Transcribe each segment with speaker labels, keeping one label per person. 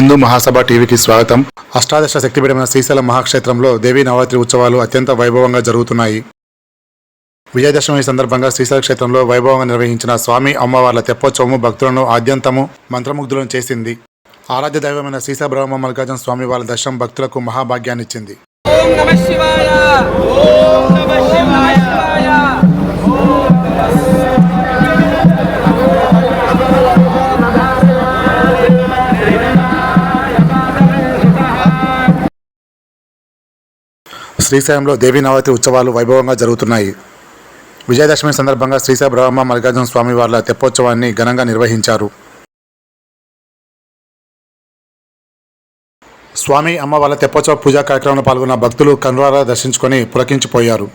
Speaker 1: హిందూ మహాసభ టీవీకి స్వాగతం. అష్టాదశ శక్తిపీఠమైన శ్రీశైలం మహాక్షేత్రంలో దేవీ నవరాత్రి ఉత్సవాలు అత్యంత వైభవంగా జరుగుతున్నాయి. విజయదశమి సందర్భంగా శ్రీశైల క్షేత్రంలో వైభవంగా నిర్వహించిన స్వామి అమ్మవార్ల తెప్పోత్సవము భక్తులను ఆద్యంతము మంత్రముగ్ధులను చేసింది. ఆరాధ్య దైవమైన శ్రీశ బ్రహ్మ మల్లికార్జున స్వామి వాళ్ళ దర్శనం భక్తులకు మహాభాగ్యాన్నిచ్చింది.
Speaker 2: ఓం నమ శివాయ! ఓం నమ శివాయ!
Speaker 1: శ్రీశైలంలో దేవీనవరాత్రి ఉత్సవాలు వైభవంగా జరుగుతున్నాయి. విజయదశమి సందర్భంగా శ్రీశైల బ్రహ్మ మల్లికార్జున స్వామి వాళ్ళ తెప్పోత్సవాన్ని ఘనంగా నిర్వహించారు. స్వామి అమ్మ వాళ్ళ తెప్పోత్సవ పూజా కార్యక్రమంలో పాల్గొన్న భక్తులు కనురారా దర్శించుకొని పులకించిపోయారు.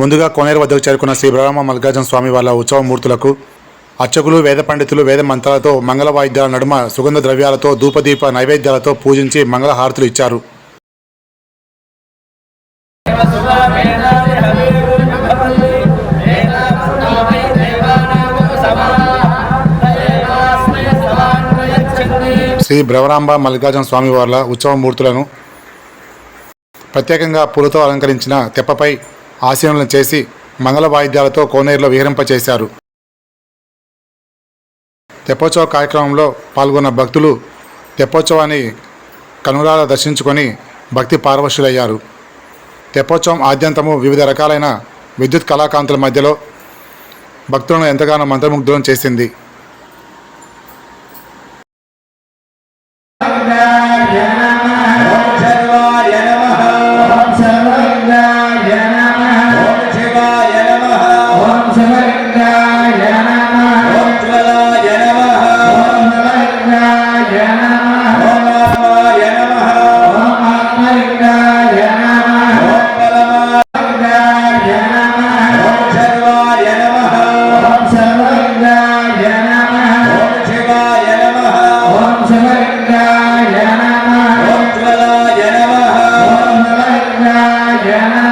Speaker 1: ముందుగా కోనేరు వద్దకు చేరుకున్న శ్రీ బ్రహ్మ మల్లికార్జున స్వామి వాళ్ళ ఉత్సవ మూర్తులకు అర్చకులు వేద పండితులు వేద మంత్రాలతో మంగళ వాయిద్యాల నడుమ సుగంధ ద్రవ్యాలతో ధూపదీప నైవేద్యాలతో పూజించి మంగళ హారతులు ఇచ్చారు. శ్రీ భ్రవరాంబ మల్లికార్జున స్వామి వార్ల ఉత్సవ మూర్తులను ప్రత్యేకంగా పూలతో అలంకరించిన తెప్పపై ఆశీనులను చేసి మంగళ వాయిద్యాలతో కోనేరులో విహరింపచేశారు. తెప్పోత్సవ కార్యక్రమంలో పాల్గొన్న భక్తులు తెప్పోత్సవాన్ని కనురాల దర్శించుకొని భక్తి పారవశులయ్యారు తెప్పోత్సవం ఆద్యంతము వివిధ రకాలైన విద్యుత్ కళాకాంతుల మధ్యలో భక్తులను ఎంతగానో మంత్రముగ్ధులను చేసింది. Diana.